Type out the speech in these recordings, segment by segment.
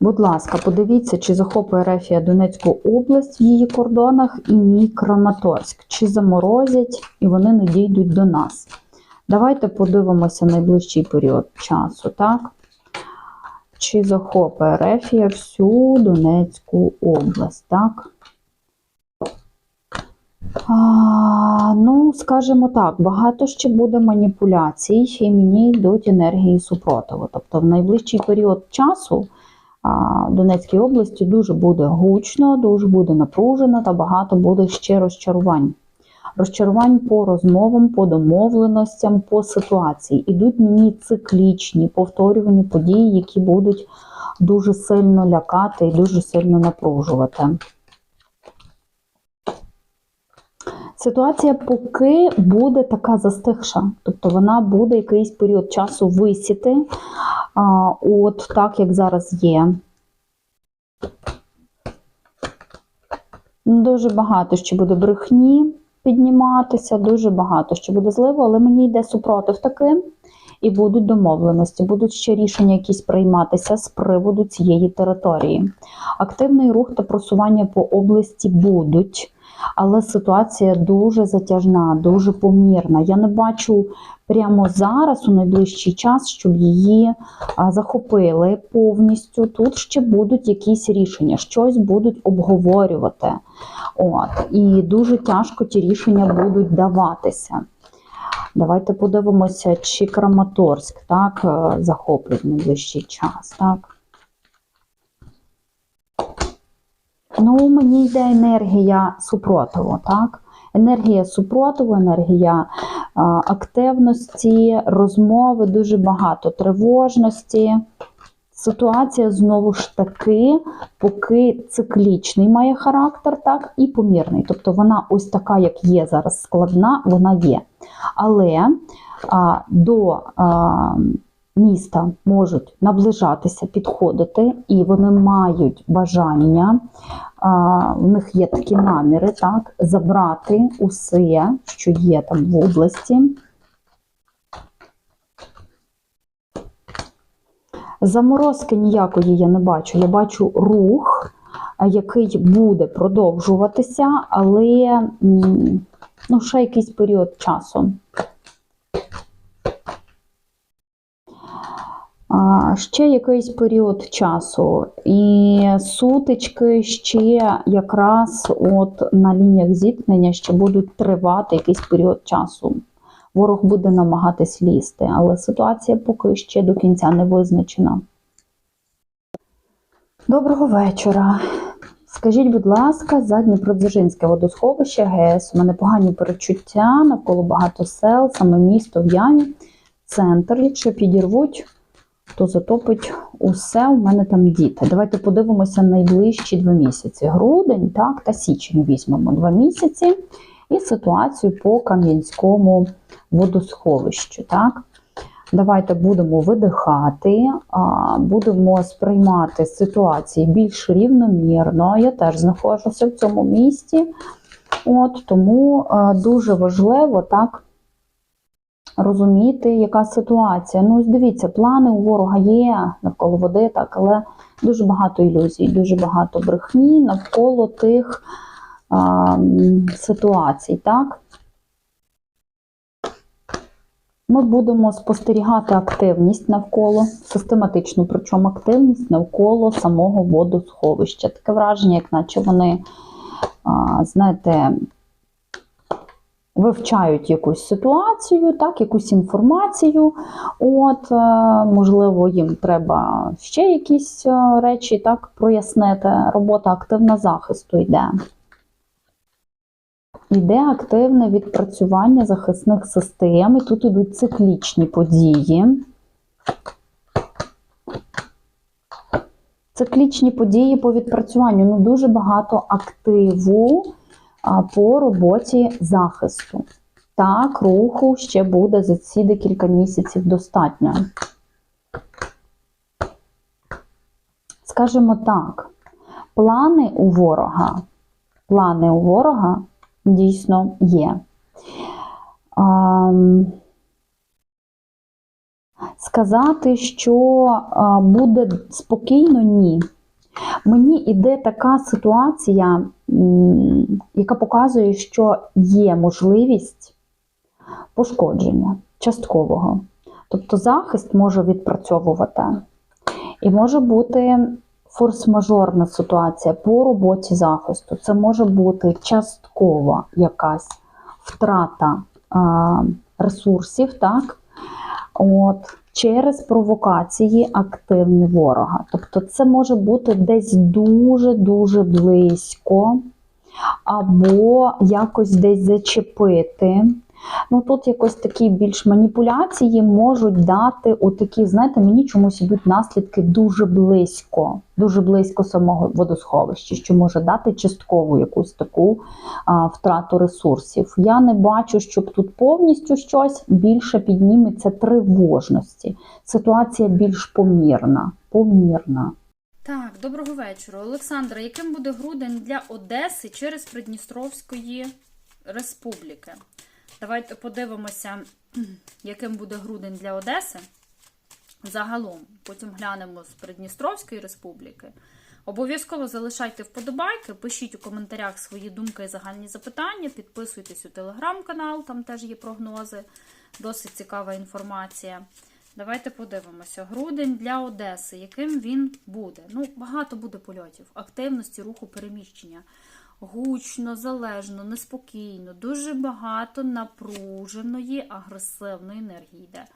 Будь ласка, подивіться, чи захопує Рефія Донецьку область в її кордонах і ні Краматорськ, чи заморозять і вони не дійдуть до нас. Давайте подивимося найближчий період часу, так? Чи захопить Рефія всю Донецьку область, так? А, ну, скажімо так, багато ще буде маніпуляцій, і мені йдуть енергії супротиву. Тобто, в найближчий період часу Донецькій області дуже буде гучно, дуже буде напружено та багато буде ще розчарувань. Розчарувань по розмовам, по домовленостям, по ситуації. Ідуть мені циклічні, повторювані події, які будуть дуже сильно лякати і дуже сильно напружувати. Ситуація поки буде така застигша, тобто вона буде якийсь період часу висіти, а, от так, як зараз є. Дуже багато ще буде брехні підніматися, дуже багато ще буде зливу, але мені йде супротив таким, і будуть домовленості, будуть ще рішення якісь прийматися з приводу цієї території. Активний рух та просування по області будуть. Але ситуація дуже затяжна, дуже помірна. Я не бачу прямо зараз, у найближчий час, щоб її захопили повністю. Тут ще будуть якісь рішення, щось будуть обговорювати. От. І дуже тяжко ті рішення будуть даватися. Давайте подивимося, чи Краматорськ так, е, захоплять найближчий час. Так. Ну, мені йде енергія супротиву, так? Енергія супротиву, енергія а, активності, розмови, дуже багато тривожності. Ситуація знову ж таки, поки циклічний має характер, так, і помірний. Тобто вона ось така, як є зараз складна, вона є. Але а, до а, міста можуть наближатися, підходити, і вони мають бажання, в них є такі наміри, так, забрати усе, що є там в області. Заморозки ніякої я не бачу. Я бачу рух, який буде продовжуватися, але ну, ще якийсь період часу. А, Ще якийсь період часу, і сутички ще якраз от на лініях зіткнення ще будуть тривати якийсь період часу. Ворог буде намагатись лізти, але ситуація поки ще до кінця не визначена. Доброго вечора. Скажіть, будь ласка, за Дніпродзержинське водосховище ГЕС. У мене погані перечуття, навколо багато сел, саме місто в ямі, центр. Якщо підірвуть, то затопить усе. У мене там діти. Давайте подивимося найближчі два місяці. Грудень, так, та січень візьмемо два місяці. І ситуацію по Кам'янському водосховищу. Так? Давайте будемо видихати, будемо сприймати ситуації більш рівномірно. Я теж знаходжуся в цьому місті, От, тому дуже важливо так розуміти, яка ситуація. Ну, ось дивіться, плани у ворога є навколо води, так, але дуже багато ілюзій, дуже багато брехні навколо тих а, ситуацій. так. Ми будемо спостерігати активність навколо, систематичну, причому активність навколо самого водосховища. Таке враження, як наче вони, знаєте, вивчають якусь ситуацію, так, якусь інформацію. От, е, можливо, їм треба ще якісь е, речі так, прояснити. Робота активна захисту йде. Йде активне відпрацювання захисних систем, і тут ідуть циклічні події. Циклічні події по відпрацюванню. Ну, дуже багато активу по роботі захисту. Так, руху ще буде за ці декілька місяців достатньо. Скажімо так, плани у ворога, плани у ворога дійсно є. Сказати, що буде спокійно, ні. Мені йде така ситуація, яка показує, що є можливість пошкодження часткового. Тобто захист може відпрацьовувати. І може бути форс-мажорна ситуація по роботі захисту. Це може бути часткова якась втрата ресурсів, так? От, через провокації активні ворога. Тобто це може бути десь дуже-дуже близько, або якось десь зачепити. Ну тут якось такі більш маніпуляції можуть дати отакі, знаєте, мені чомусь ідуть наслідки дуже близько, дуже близько самого водосховища, що може дати часткову якусь таку а, втрату ресурсів. Я не бачу, щоб тут повністю щось більше підніметься тривожності. Ситуація більш помірна. Помірна. Так, доброго вечора. Олександра, яким буде грудень для Одеси через Придністровської Республіки? Давайте подивимося, яким буде грудень для Одеси. Загалом, потім глянемо з Придністровської Республіки. Обов'язково залишайте вподобайки, пишіть у коментарях свої думки і загальні запитання, підписуйтесь у телеграм-канал, там теж є прогнози, досить цікава інформація. Давайте подивимося. Грудень для Одеси, яким він буде? Ну, багато буде польотів, активності, руху, переміщення. Гучно, залежно, неспокійно, дуже багато напруженої, агресивної енергії йде.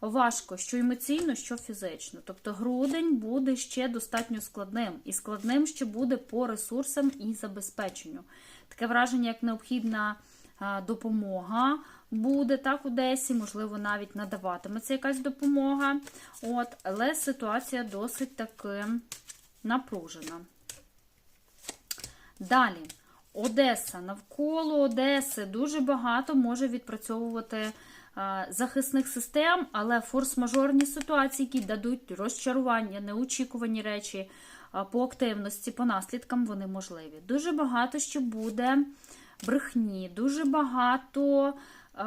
Важко, що емоційно, що фізично. Тобто грудень буде ще достатньо складним. І складним ще буде по ресурсам і забезпеченню. Таке враження, як необхідна допомога буде так Одесі, можливо, навіть надаватиметься якась допомога. От, але ситуація досить таки напружена. Далі, Одеса. Навколо Одеси дуже багато може відпрацьовувати е, захисних систем, але форс-мажорні ситуації, які дадуть розчарування, неочікувані речі е, по активності, по наслідкам, вони можливі. Дуже багато що буде брехні, дуже багато е,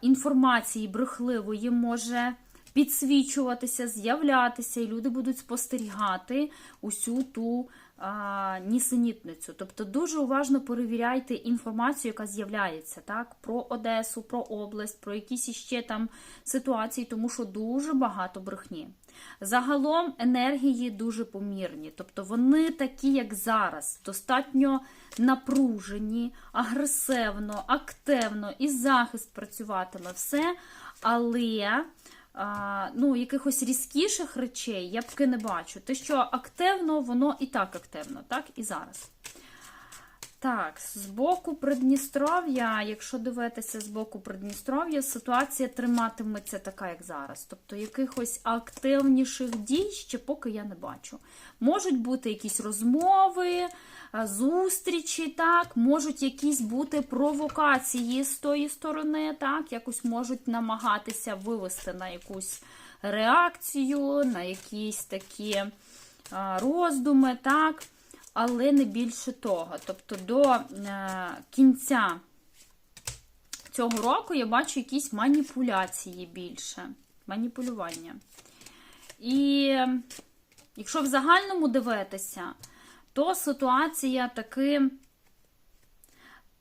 інформації брехливої може підсвічуватися, з'являтися, і люди будуть спостерігати усю ту а, нісенітницю. Тобто дуже уважно перевіряйте інформацію, яка з'являється так, про Одесу, про область, про якісь іще там ситуації, тому що дуже багато брехні. Загалом енергії дуже помірні, тобто вони такі, як зараз, достатньо напружені, агресивно, активно, і захист працюватиме все, але а, ну, якихось різкіших речей я поки не бачу. Те, що активно, воно і так активно, так і зараз. Так, з боку Придністров'я, якщо дивитися з боку Придністров'я, ситуація триматиметься така, як зараз. Тобто якихось активніших дій ще поки я не бачу. Можуть бути якісь розмови, зустрічі, так, можуть якісь бути провокації з тої сторони, так, якось можуть намагатися вивести на якусь реакцію, на якісь такі роздуми, так але не більше того. Тобто до е, кінця цього року я бачу якісь маніпуляції більше. Маніпулювання. І якщо в загальному дивитися, то ситуація таки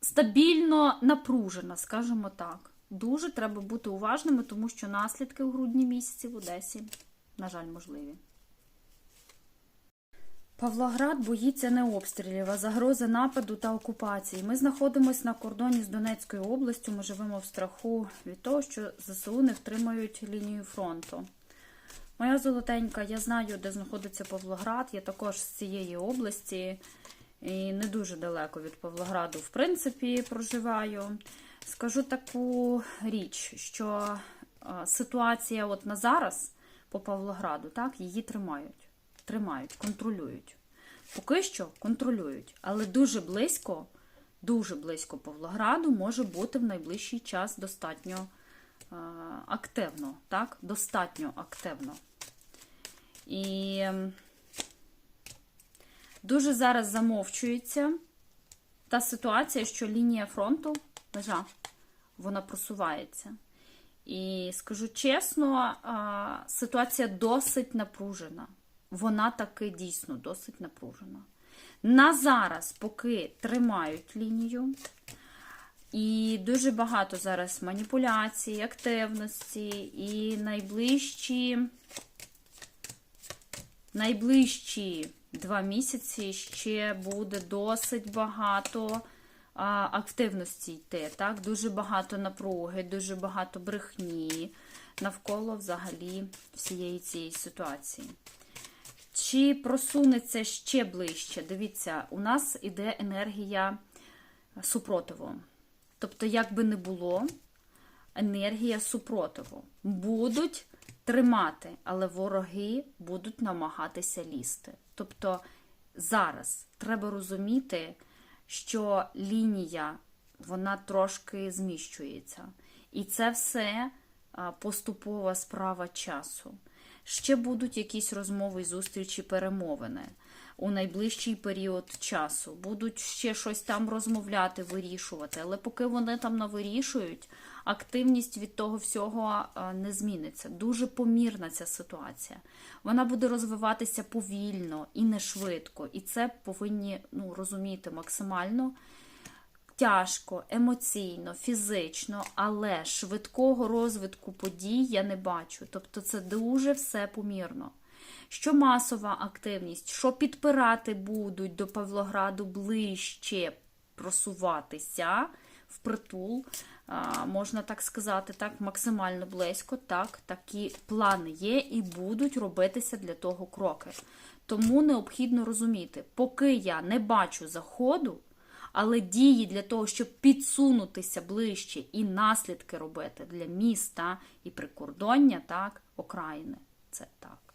стабільно напружена, скажімо так. Дуже треба бути уважними, тому що наслідки у грудні місяці в Одесі, на жаль, можливі. Павлоград боїться не обстрілів, а загрози нападу та окупації. Ми знаходимося на кордоні з Донецькою областю. Ми живемо в страху від того, що ЗСУ не втримають лінію фронту. Моя золотенька, я знаю, де знаходиться Павлоград. Я також з цієї області і не дуже далеко від Павлограду, в принципі, проживаю. Скажу таку річ, що ситуація от на зараз по Павлограду, так, її тримають тримають, контролюють. Поки що контролюють, але дуже близько, дуже близько Павлограду може бути в найближчий час достатньо е, активно. так? Достатньо активно. І дуже зараз замовчується та ситуація, що лінія фронту, межа, вона просувається. І скажу чесно, ситуація досить напружена. Вона таки дійсно досить напружена. На зараз, поки тримають лінію, і дуже багато зараз маніпуляцій, активності, і найближчі, найближчі два місяці ще буде досить багато а, активності йти. Так? Дуже багато напруги, дуже багато брехні навколо взагалі всієї цієї ситуації. Чи просунеться ще ближче? Дивіться, у нас іде енергія супротиву. Тобто, як би не було, енергія супротиву. Будуть тримати, але вороги будуть намагатися лізти. Тобто зараз треба розуміти, що лінія вона трошки зміщується. І це все поступова справа часу. Ще будуть якісь розмови, зустрічі, перемовини у найближчий період часу. Будуть ще щось там розмовляти, вирішувати. Але поки вони там не вирішують, активність від того всього не зміниться. Дуже помірна ця ситуація. Вона буде розвиватися повільно і не швидко. І це повинні ну, розуміти максимально тяжко, емоційно, фізично, але швидкого розвитку подій я не бачу. Тобто це дуже все помірно. Що масова активність, що підпирати будуть до Павлограду ближче просуватися впритул, можна так сказати, так, максимально близько, так, такі плани є і будуть робитися для того кроки. Тому необхідно розуміти, поки я не бачу заходу, але дії для того, щоб підсунутися ближче і наслідки робити для міста і прикордоння, так, окраїни. Це так.